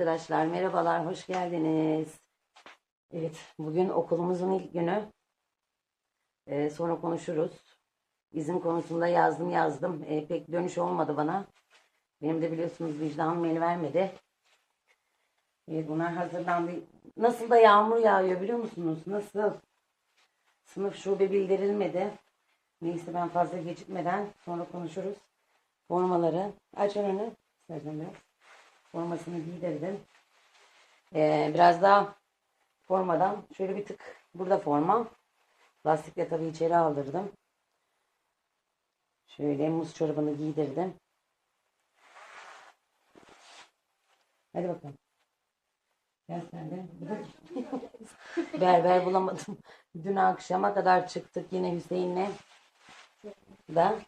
Arkadaşlar merhabalar, hoş geldiniz. Evet, bugün okulumuzun ilk günü. Ee, sonra konuşuruz. İzin konusunda yazdım yazdım. Ee, pek dönüş olmadı bana. Benim de biliyorsunuz vicdanım el vermedi. Evet, bunlar hazırlandı. Nasıl da yağmur yağıyor biliyor musunuz? Nasıl? Sınıf şube bildirilmedi. Neyse ben fazla gecikmeden sonra konuşuruz. Formaları. Aç önünü. İstersen biraz. Formasını giydirdim. Ee, biraz daha formadan şöyle bir tık burada forma. Lastikle tabii içeri aldırdım. Şöyle muz çorabını giydirdim. Hadi bakalım. Gel sen de. Berber bulamadım. Dün akşama kadar çıktık yine Hüseyin'le. Da.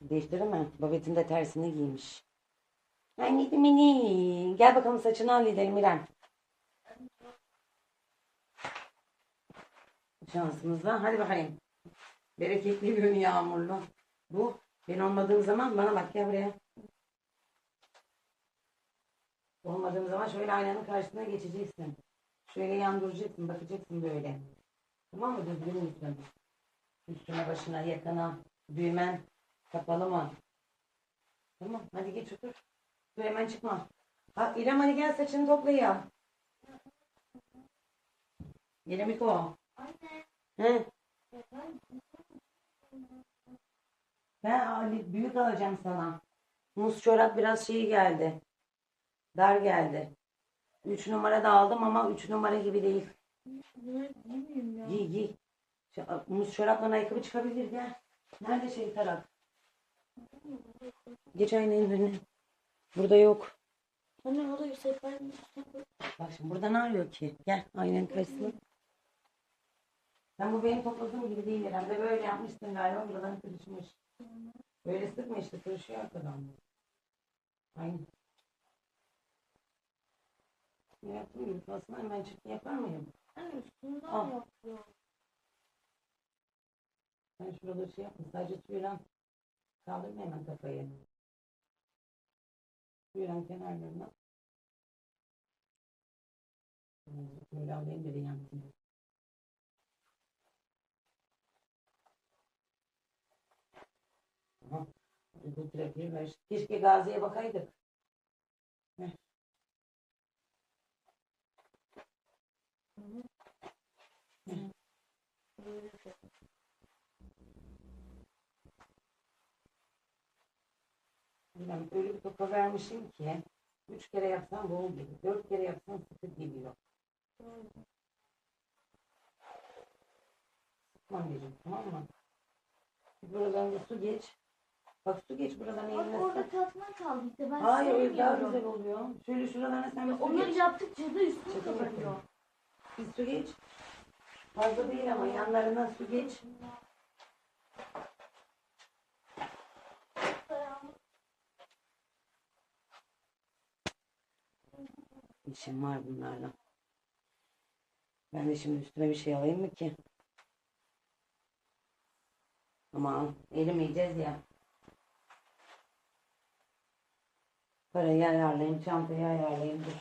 Değiştirir mi? Babet'in de tersini giymiş. Anneciğim beni. Gel bakalım saçını halledelim İrem. Şansımızla. Hadi bakayım. Bereketli gün yağmurlu. Bu ben olmadığım zaman bana bak gel buraya. Olmadığım zaman şöyle aynanın karşısına geçeceksin. Şöyle yan duracaksın, bakacaksın böyle. Tamam mı? Düzgün üstüne. Üstüne, başına, yakana, düğmen kapalı mı? Tamam, hadi geç otur. Dur hemen çıkma. Ha, İrem hadi gel saçını topla ya. İremiko. Anne. He? Ben büyük alacağım sana. Muz çorap biraz şey geldi. Dar geldi. Üç numara da aldım ama üç numara gibi değil. Giy giy. Muz çorapla ayakkabı çıkabilir gel. Nerede şey tarak? Geç aynanın önüne. Burada yok. Anne o da Yusuf ben Bak şimdi burada ne arıyor ki? Gel aynanın karşısına. Sen bu benim topladığım gibi değil İrem. de böyle yapmışsın galiba buradan kırışmış. Böyle sıkma işte kırışıyor arkadan. Aynı. Ne yaptım aslında hemen çıktı yapar mıyım? Anne üstünden Al. yapıyor. Sen şurada şey yapma sadece suyla kaldırma hemen kafayı. Suyla kenarlarına. Böyle alayım bir yansın. Bu trafiği ver. Keşke Gazi'ye bakaydık. Ver. Böyle Ben öyle bir topa vermişim ki üç kere yapsam bol gibi, dört kere yapsam sıkı geliyor. Sıkmam diyeceğim tamam mı? Buradan da su geç. Bak su geç buradan Bak eline orada sık. katman kaldı işte ben Hayır öyle daha sevmiyorum. güzel oluyor. Şöyle şuralarına sen bir su Onları geç. yaptıkça da üstüne Çekil kapanıyor. Bir su geç. Fazla değil ama yanlarına su geç. İşim var bunlarla. Ben de şimdi üstüme bir şey alayım mı ki? Ama elim yiyeceğiz ya. Parayı ayarlayayım, çantayı ayarlayayım. Dur.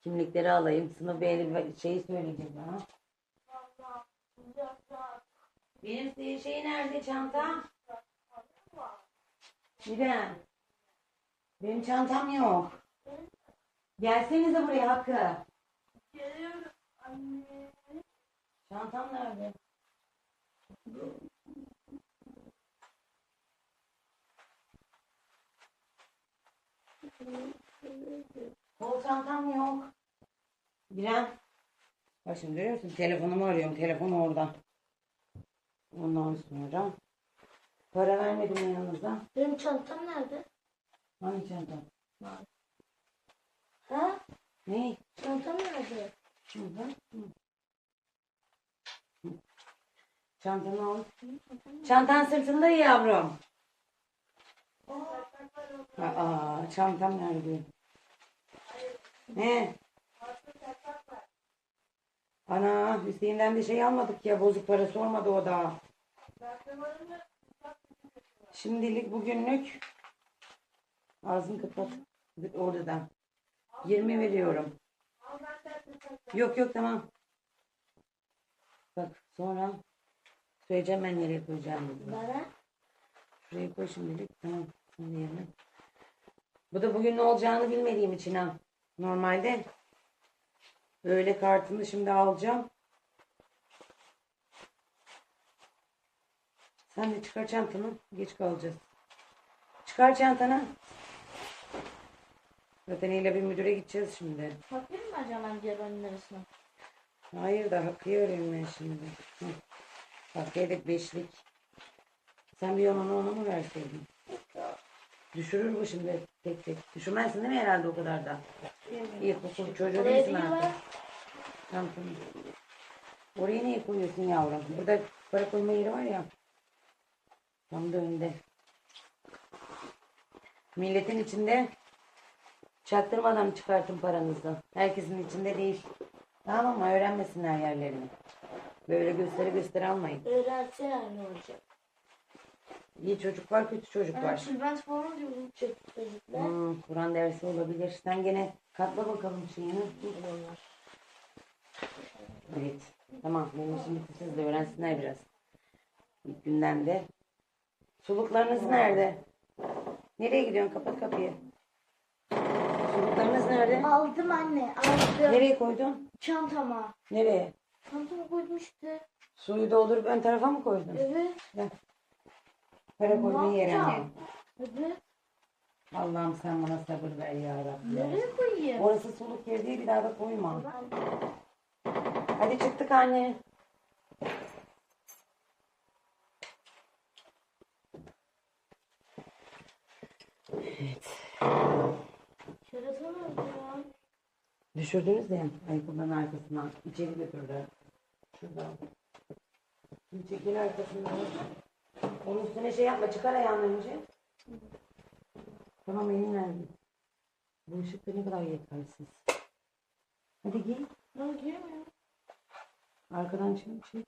Kimlikleri alayım. Sınıf beğeni şeyi söyleyecek bana. Benim şey nerede çanta? İrem. Benim çantam yok. Gelsenize buraya Hakkı. Geliyorum anne. Çantam nerede? Kol çantam yok. İrem. Bak şimdi görüyor musun? Telefonumu arıyorum. Telefon orada. Ondan sonra para vermedim yanınıza. Benim çantam nerede? Hangi çantam? Ha? Ne? Çantam nerede? Şurada. Hı. Hı. Çantanı al. Çantan sırtında ya yavrum. Aa, çantam nerede? Ne? Ana Hüseyin'den de şey almadık ya bozuk para sormadı o da. Şimdilik bugünlük ağzını kapat. Orada da. 20 veriyorum. Yok yok tamam. Bak sonra söyleyeceğim ben nereye koyacağım. Bana. Şuraya koy şimdilik. Tamam. Yerine. Bu da bugün ne olacağını bilmediğim için ha. Normalde öğle kartını şimdi alacağım. Sen de çıkar çantanı. Geç kalacağız. Çıkar çantanı. Zaten ile bir müdüre gideceğiz şimdi. Bakayım mı acaba diğer arasına? Hayır da Hakkı'yı arıyorum ben şimdi. Hı. Beşlik. Sen bir onu ona mı verseydin? Düşürür bu şimdi tek tek. Düşürmezsin değil mi herhalde o kadar da? İlkokul çocuğu Oraya değilsin artık. Tamam tamam. Oraya niye koyuyorsun yavrum? Burada para koyma yeri var ya. Tam da önde. Milletin içinde çaktırmadan çıkartın paranızı. Herkesin içinde değil. Tamam mı? Öğrenmesinler yerlerini. Böyle gösteri gösteri almayın. Öğrense yani olacak. İyi çocuk var, kötü çocuk Ben var. Sülbent falan diyorum çocuk çocuklar. Hmm, Kur'an dersi olabilir. Sen gene katla bakalım şeyini. Evet. Tamam. Benim bitti. Siz de öğrensinler biraz. İlk günden de. Suluklarınız nerede? Nereye gidiyorsun? Kapat kapıyı. Suluklarınız nerede? Aldım anne aldım. Nereye koydun? Çantama. Nereye? Çantama koydum işte. Suyu doldurup ön tarafa mı koydun? Evet. Gel. Para koyduğun Ne yere yapacağım? Evet. Allah'ım sen bana sabır ver ya Rabbi. Nereye koyayım? Orası soluk yer değil bir daha da koyma. Hadi çıktık anne. Kerata nerede ya? Düşürdünüz ya ayakkabının arkasına. İçeri götürdüler. Şuradan. Şimdi çekil arkasından. Onun üstüne şey yapma. Çıkar ayağını önce. Tamam elin nerede? Bu ışık da ne kadar yetersiz. Hadi giy. Ben giyemiyorum. Arkadan çek çek.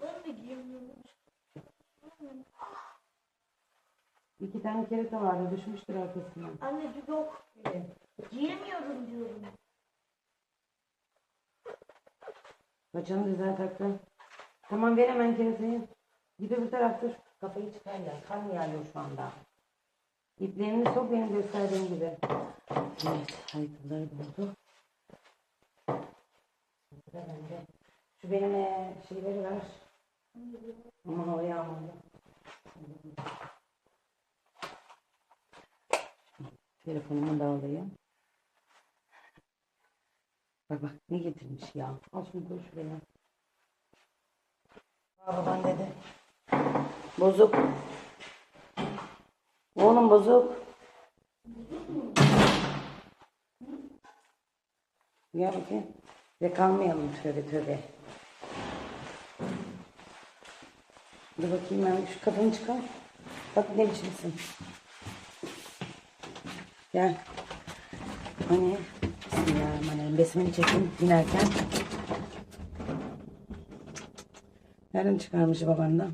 Ben de giyemiyorum. İki tane kerata vardı. Düşmüştür arkasından. Anne bir yok. Giyemiyorum diyorum. Paçanı düzelt hakkı. Tamam ver hemen keratayı. Git öbür tarafta şu kafayı çıkar ya. Kan yağıyor şu anda. İplerini sok benim gösterdiğim gibi. Evet, ayakkabıları buldu. Sıra bende. Şu benim eee, şeyleri ver. Ama hava yağmadı. Telefonumu da alayım. Bak bak ne getirmiş ya. Al şunu koy şuraya. Baban dedi. Bozuk. Oğlum bozuk. Gel bakayım. Ve kalmayalım tövbe tövbe. Dur bakayım ben şu kafanı çıkar. Bak ne biçimsin. Gel. Hani Bismillahirrahmanirrahim. Besmele çekin binerken. Nereden çıkarmış babandan?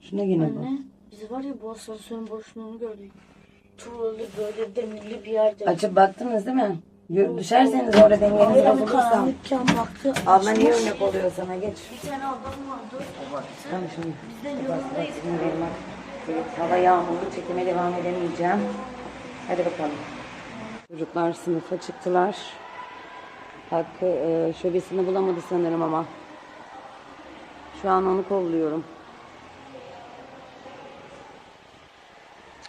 Şuna yine bu. Anne biz var ya bu asansörün boşluğunu gördük. Tuğlalı böyle demirli bir yerde. Açıp baktınız değil mi? Gör- Düşerseniz orada dengeniz bozulursa. baktı. Abla niye örnek oluyor sana? Geç. Bir tane adam vardı. Tamam şimdi. Biz de yolundayız. Hava yağmurlu çekime devam edemeyeceğim. Hadi bakalım. Çocuklar sınıfa çıktılar. Hakkı e, şöbesini bulamadı sanırım ama. Şu an onu kolluyorum.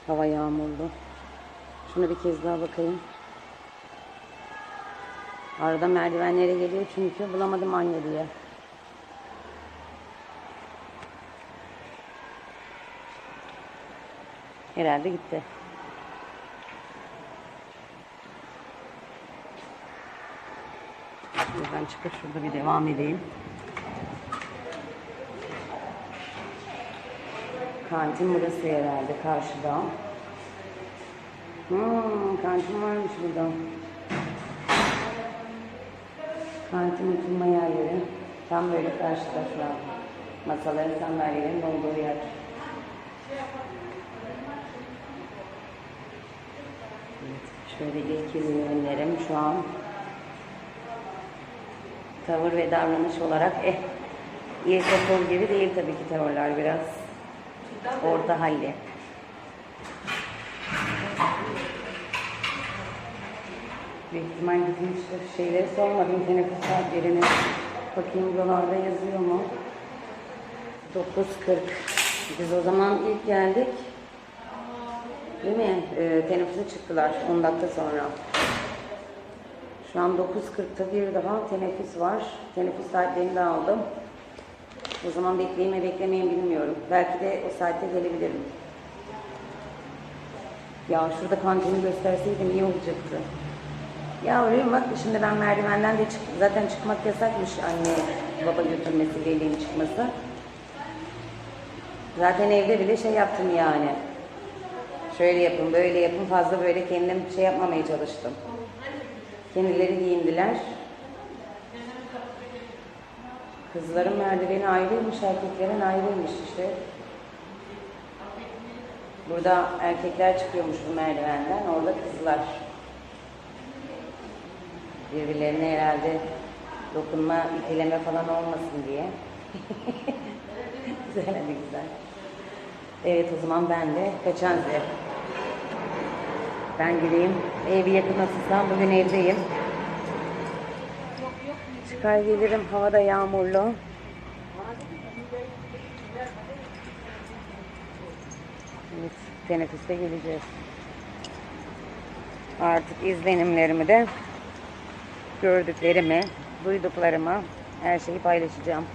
Hava yağmurlu. Şuna bir kez daha bakayım. Arada merdivenlere geliyor çünkü bulamadım anne diye. Herhalde gitti. Buradan çıkıp şurada bir devam edeyim. Kantin burası herhalde karşıda. Hmm, kantin varmış burada. Kantin oturma yerleri. Tam böyle karşıda şu an. Masaların sandalyelerin olduğu yer. Evet, şöyle ilk izlenimlerim şu an tavır ve davranış olarak eh ilkokul gibi değil tabii ki tavırlar biraz orta halli. Büyük ihtimal gitmiştir. Şeyleri sormadım teneffüs saatlerini. Bakayım buralarda yazıyor mu? 9.40. Biz o zaman ilk geldik. Değil mi? Ee, teneffüse çıktılar 10 dakika sonra. Şu an 9.40'ta bir daha teneffüs var. Teneffüs saatlerini de aldım. O zaman bekleyeyim mi beklemeyeyim bilmiyorum. Belki de o saatte gelebilirim. Ya şurada kantini gösterseydim iyi olacaktı. Ya öyle bak şimdi ben merdivenden de çık zaten çıkmak yasakmış anne baba götürmesi veliğin çıkması. Zaten evde bile şey yaptım yani. Şöyle yapın böyle yapın fazla böyle kendim şey yapmamaya çalıştım. Kendileri giyindiler. Kızların merdiveni ayrıymış, erkeklerin ayrıymış işte. Burada erkekler çıkıyormuş bu merdivenden, orada kızlar. Birbirlerine herhalde dokunma, iteleme falan olmasın diye. güzel hadi güzel. Evet o zaman ben de kaçan zil. Ben gireyim. Evi yakın nasılsam bugün evdeyim. Çıkar gelirim. Hava da yağmurlu. Evet, teneffüste geleceğiz. Artık izlenimlerimi de gördüklerimi, duyduklarımı her şeyi paylaşacağım.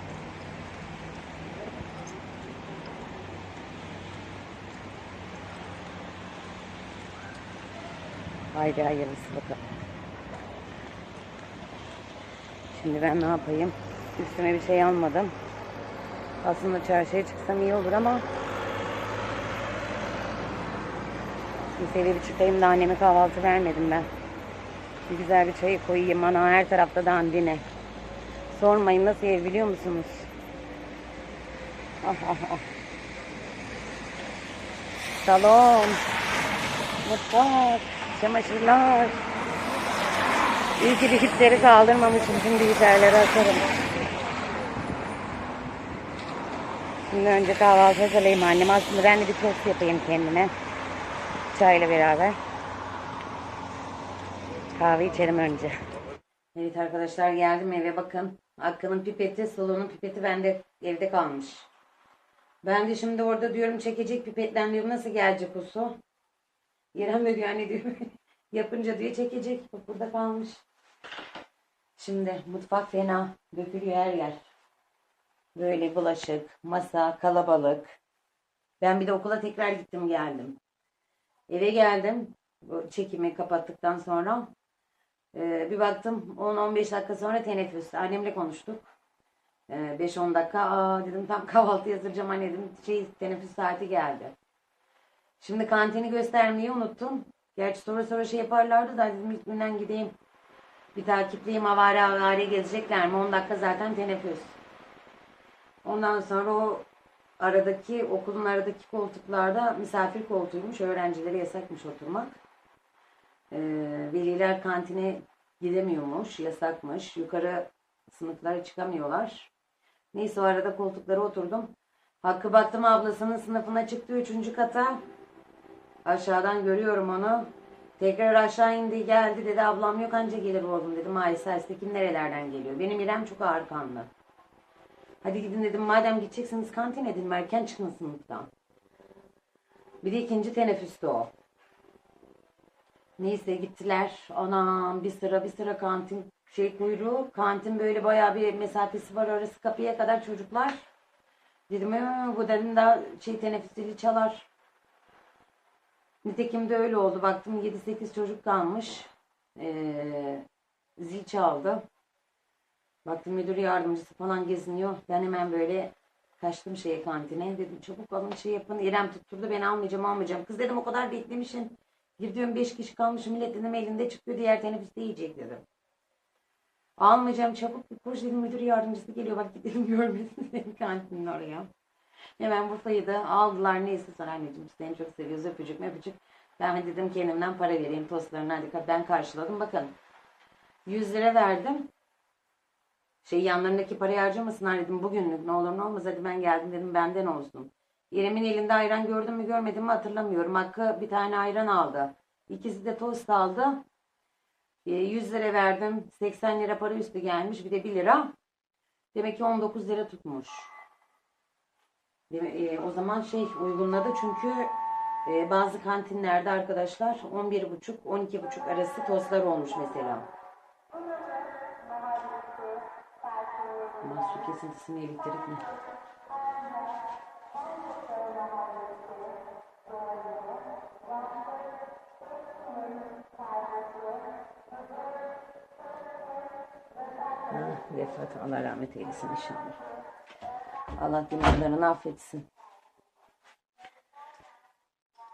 Haydi hayırlısı bakalım. Şimdi ben ne yapayım? Üstüme bir şey almadım. Aslında çarşıya çıksam iyi olur ama bir çıkayım da anneme kahvaltı vermedim ben. Bir güzel bir çayı koyayım. Ana her tarafta dandine. Sormayın nasıl ev biliyor musunuz? Ah ah ah. Salon. Mutfak. Çamaşırlar. İyi ki dikitleri kaldırmamışım. Şimdi gitarları atarım. Şimdi önce kahvaltı hazırlayayım annem. Aslında ben de bir tost yapayım kendime. Çayla beraber. Kahve içelim önce. Evet arkadaşlar geldim eve bakın. Hakkı'nın pipeti, salonun pipeti bende evde kalmış. Ben de şimdi orada diyorum çekecek pipetten diyorum nasıl gelecek o su? İrem de diyor anne diyor yapınca diyor çekecek. Burada kalmış. Şimdi mutfak fena. Dökülüyor her yer. Böyle bulaşık, masa, kalabalık. Ben bir de okula tekrar gittim geldim. Eve geldim. Bu çekimi kapattıktan sonra. Ee, bir baktım 10-15 dakika sonra teneffüs. Annemle konuştuk. Ee, 5-10 dakika. Aa dedim tam kahvaltı yazdıracağım anne dedim. Şey teneffüs saati geldi. Şimdi kantini göstermeyi unuttum. Gerçi sonra sonra şey yaparlardı da dedim ilk gideyim. Bir takipleyeyim avare avare gezecekler mi? 10 dakika zaten teneffüs. Ondan sonra o aradaki okulun aradaki koltuklarda misafir koltuğuymuş. Öğrencilere yasakmış oturmak. Ee, veliler kantine gidemiyormuş. Yasakmış. Yukarı sınıflara çıkamıyorlar. Neyse o arada koltuklara oturdum. Hakkı baktım ablasının sınıfına çıktı. Üçüncü kata. Aşağıdan görüyorum onu. Tekrar aşağı indi geldi dedi ablam yok anca gelir oğlum dedi. Maalesef kim nerelerden geliyor. Benim İrem çok ağır kanlı. Hadi gidin dedim madem gideceksiniz kantin edin erken çıkın sınıftan. Bir de ikinci teneffüste o. Neyse gittiler. Anam bir sıra bir sıra kantin şey kuyruğu. Kantin böyle bayağı bir mesafesi var orası kapıya kadar çocuklar. Dedim "Ee, bu dedim daha şey teneffüsleri çalar. Nitekim de öyle oldu. Baktım 7-8 çocuk kalmış. Ee, zil çaldı. Baktım müdür yardımcısı falan geziniyor. Ben hemen böyle kaçtım şeye kantine. Dedim çabuk alın şey yapın. İrem tutturdu ben almayacağım almayacağım. Kız dedim o kadar beklemişsin. Bir diyorum 5 kişi kalmış millet dedim elinde çıkıyor diğer teneffüste yiyecek dedim. Almayacağım çabuk bir koş dedim müdür yardımcısı geliyor bak gidelim görmesin dedim kantinin oraya. Hemen bu sayıda aldılar neyse sonra anneciğim seni çok seviyoruz öpücük öpücük. Ben de dedim kendimden para vereyim tostlarını hadi ben karşıladım. Bakın 100 lira verdim. Şey yanlarındaki parayı harcamasınlar dedim bugünlük ne olur ne olmaz hadi ben geldim dedim benden olsun. İrem'in elinde ayran gördüm mü görmedim mi hatırlamıyorum. Hakkı bir tane ayran aldı. İkisi de tost aldı. E, 100 lira verdim. 80 lira para üstü gelmiş. Bir de 1 lira. Demek ki 19 lira tutmuş. E, o zaman şey uygunladı çünkü e, bazı kantinlerde arkadaşlar 11.30-12.30 arası tostlar olmuş mesela. Ama su kesintisi mi elektrik mi? Ha, vefat Allah rahmet eylesin inşallah. Allah günahlarını affetsin.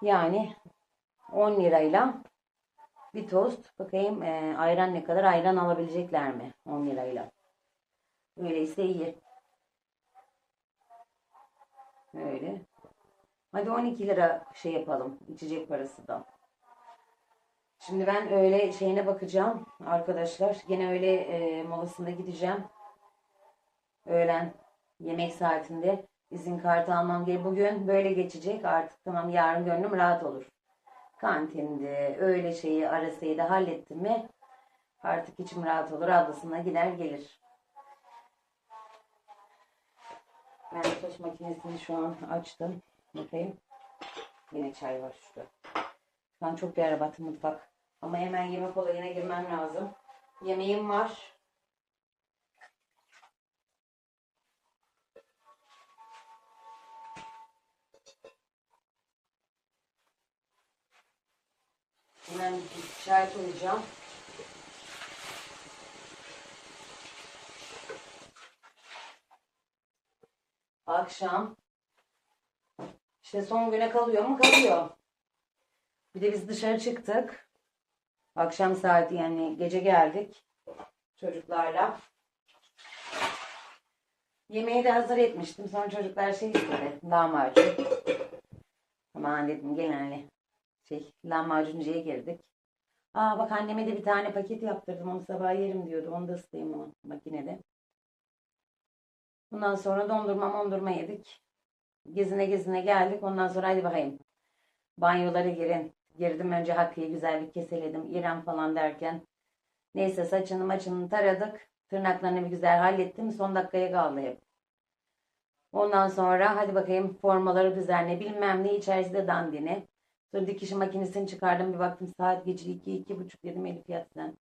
Yani 10 lirayla bir tost. Bakayım e, ayran ne kadar ayran alabilecekler mi 10 lirayla. Öyleyse iyi. Öyle. Hadi 12 lira şey yapalım. içecek parası da. Şimdi ben öyle şeyine bakacağım arkadaşlar. Gene öyle e, molasında gideceğim. Öğlen yemek saatinde izin kartı almam gerekiyor. Bugün böyle geçecek artık tamam yarın gönlüm rahat olur. Kantinde öyle şeyi arasayı da hallettim mi artık içim rahat olur. Ablasına gider gelir. Ben tost makinesini şu an açtım. Bakayım. Yine çay var şurada. Şu an çok berbat mutfak. Ama hemen yemek olayına girmem lazım. Yemeğim var. Hemen çay koyacağım. Akşam. İşte son güne kalıyor mu? Kalıyor. Bir de biz dışarı çıktık. Akşam saati yani gece geldik çocuklarla. Yemeği de hazır etmiştim. Sonra çocuklar şey istedi. Lahmacun. Aman dedim gel anne. Şey lahmacuncuya girdik. Aa bak anneme de bir tane paket yaptırdım. Onu sabah yerim diyordu. Onu da ısıtayım o makinede. Bundan sonra dondurma mondurma yedik. Gezine gezine geldik. Ondan sonra hadi bakayım. Banyolara girin. Girdim önce Hakkı'yı güzel bir keseledim. İrem falan derken. Neyse saçını maçını taradık. Tırnaklarını bir güzel hallettim. Son dakikaya kaldı hep. Ondan sonra hadi bakayım formaları düzenle. Bilmem ne içerisi de dandini. Sonra dikiş makinesini çıkardım. Bir baktım saat gece 2 iki, buçuk dedim Elif yat sen.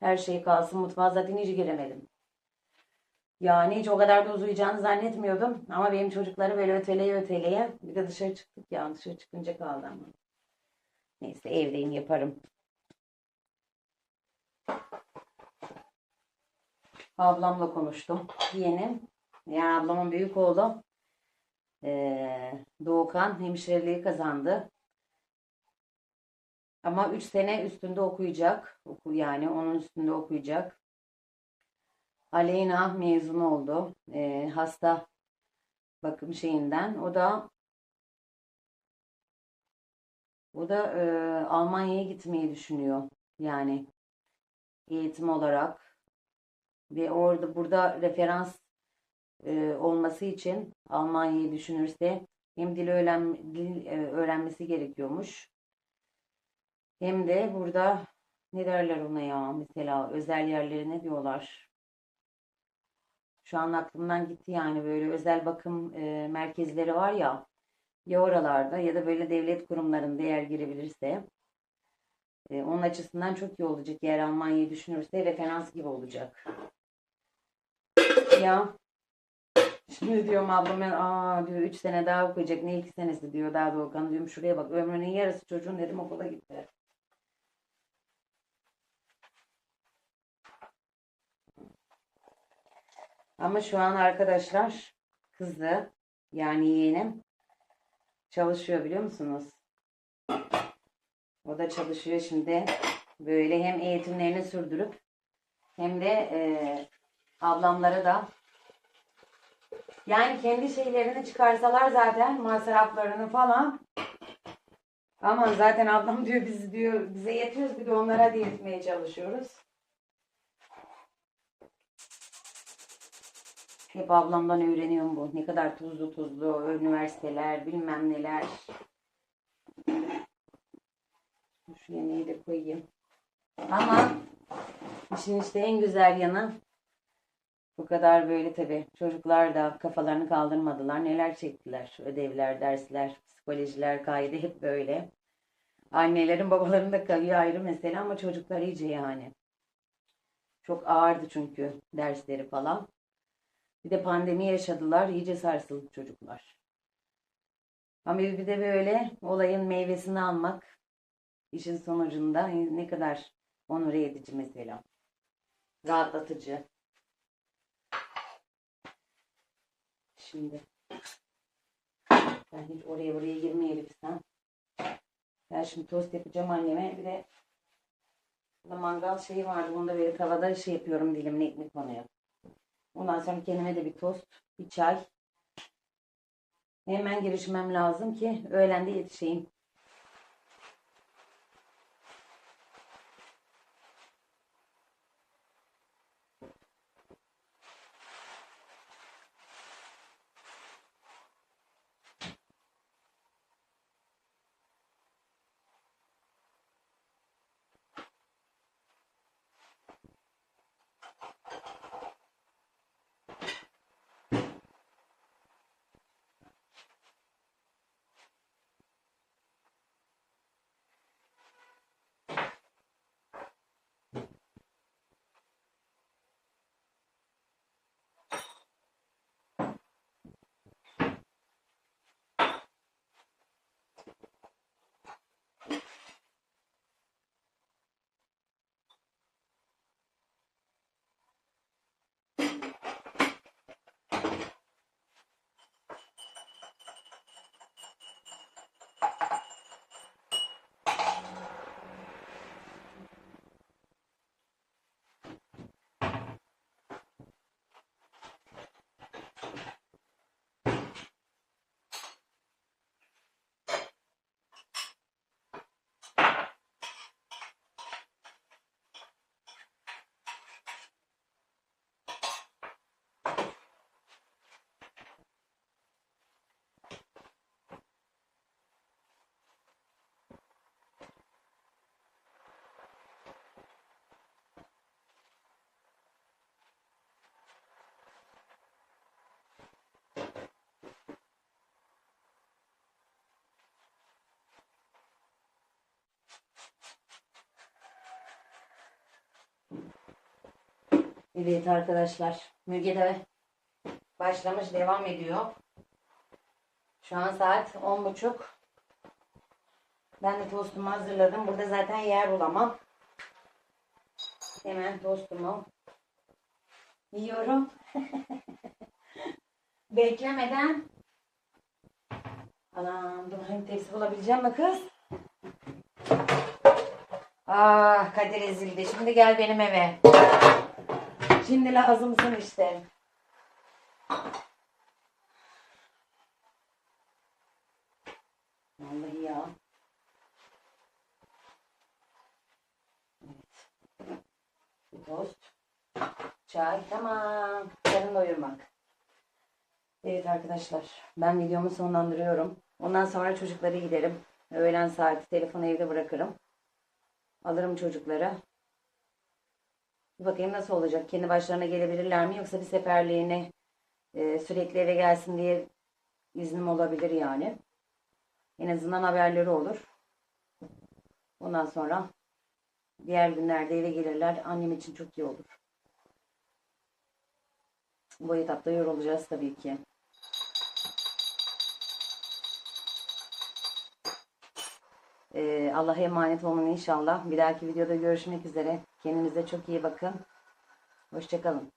Her şey kalsın. Mutfağa zaten hiç giremedim. Yani hiç o kadar da uzayacağını zannetmiyordum. Ama benim çocukları böyle öteleye öteleye. Bir de dışarı çıktık ya. Dışarı çıkınca kaldı ama. Neyse evdeyim yaparım. Ablamla konuştum. Yeğenim. Yani ablamın büyük oğlu. Ee, Doğukan hemşireliği kazandı. Ama 3 sene üstünde okuyacak. Oku yani onun üstünde okuyacak. Aleyna mezun oldu. Ee, hasta bakım şeyinden. O da o da e, Almanya'ya gitmeyi düşünüyor. Yani eğitim olarak ve orada burada referans e, olması için Almanya'yı düşünürse hem dil, öğren, dil e, öğrenmesi gerekiyormuş. Hem de burada ne derler ona ya mesela özel yerleri ne diyorlar? Şu an aklımdan gitti yani böyle özel bakım e, merkezleri var ya ya oralarda ya da böyle devlet kurumlarında eğer girebilirse e, onun açısından çok iyi olacak. Eğer Almanya'yı düşünürse referans gibi olacak. Ya şimdi diyorum ablam ben aa diyor 3 sene daha okuyacak ne 2 senesi diyor daha Doğukan diyorum şuraya bak ömrünün yarısı çocuğun dedim okula gitti. Ama şu an arkadaşlar kızı yani yeğenim çalışıyor biliyor musunuz? O da çalışıyor şimdi. Böyle hem eğitimlerini sürdürüp hem de e, ablamlara da yani kendi şeylerini çıkarsalar zaten masraflarını falan Aman zaten ablam diyor biz diyor bize yetiyoruz bir de onlara hediye etmeye çalışıyoruz. Hep ablamdan öğreniyorum bu. Ne kadar tuzlu tuzlu üniversiteler bilmem neler. Şu yemeği de koyayım. Ama işin işte en güzel yanı bu kadar böyle tabii çocuklar da kafalarını kaldırmadılar. Neler çektiler. Ödevler, dersler, psikolojiler, kaide hep böyle. Annelerin babaların da kalıyor ayrı mesele ama çocuklar iyice yani. Çok ağırdı çünkü dersleri falan. Bir de pandemi yaşadılar. iyice sarsıldı çocuklar. Ama bir de böyle olayın meyvesini almak işin sonucunda ne kadar onure edici mesela. Rahatlatıcı. Şimdi ben hiç oraya buraya girmeyelim sen. Ben şimdi tost yapacağım anneme. Bir de mangal şeyi vardı. Bunu da böyle tavada şey yapıyorum dilimli ekmek konuyor. Ondan sonra kendime de bir tost, bir çay. Hemen girişmem lazım ki öğlende yetişeyim. Evet arkadaşlar. Müge de başlamış devam ediyor. Şu an saat on buçuk. Ben de tostumu hazırladım. Burada zaten yer bulamam. Hemen tostumu yiyorum. Beklemeden. Anam dur hem tepsi bulabileceğim mi kız? Ah Kadir ezildi. Şimdi gel benim eve. Şimdi lazımsın işte. Vallahi ya. Evet. Bir. Çay. Tamam. Karın doyurmak. Evet arkadaşlar. Ben videomu sonlandırıyorum. Ondan sonra çocukları giderim. Öğlen saati telefonu evde bırakırım. Alırım çocukları. Bir bakayım nasıl olacak? Kendi başlarına gelebilirler mi? Yoksa bir seferliğine e, sürekli eve gelsin diye iznim olabilir yani. En azından haberleri olur. Ondan sonra diğer günlerde eve gelirler. Annem için çok iyi olur. Bu etapta yorulacağız tabii ki. Ee, Allah'a emanet olun inşallah. Bir dahaki videoda görüşmek üzere. Kendinize çok iyi bakın. Hoşçakalın.